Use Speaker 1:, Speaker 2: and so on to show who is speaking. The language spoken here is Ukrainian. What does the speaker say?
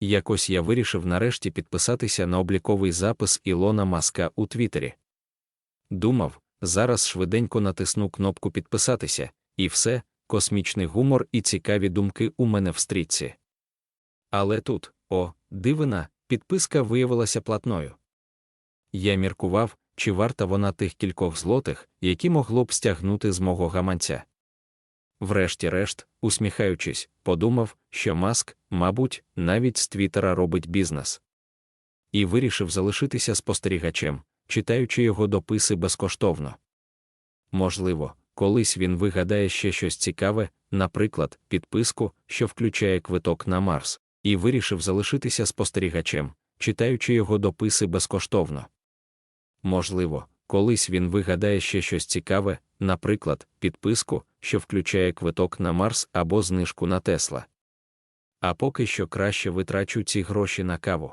Speaker 1: Якось я вирішив нарешті підписатися на обліковий запис Ілона Маска у Твіттері. Думав, зараз швиденько натисну кнопку підписатися, і все, космічний гумор і цікаві думки у мене в стрічці. Але тут, о, дивина, підписка виявилася платною. Я міркував, чи варта вона тих кількох злотих, які могло б стягнути з мого гаманця. Врешті-решт, усміхаючись, подумав, що маск, мабуть, навіть з Твіттера робить бізнес. І вирішив залишитися спостерігачем, читаючи його дописи безкоштовно. Можливо, колись він вигадає ще щось цікаве, наприклад, підписку, що включає квиток на Марс, і вирішив залишитися спостерігачем, читаючи його дописи безкоштовно. Можливо, колись він вигадає ще щось цікаве, наприклад, підписку, що включає квиток на Марс або знижку на Тесла. А поки що краще витрачу ці гроші на каву.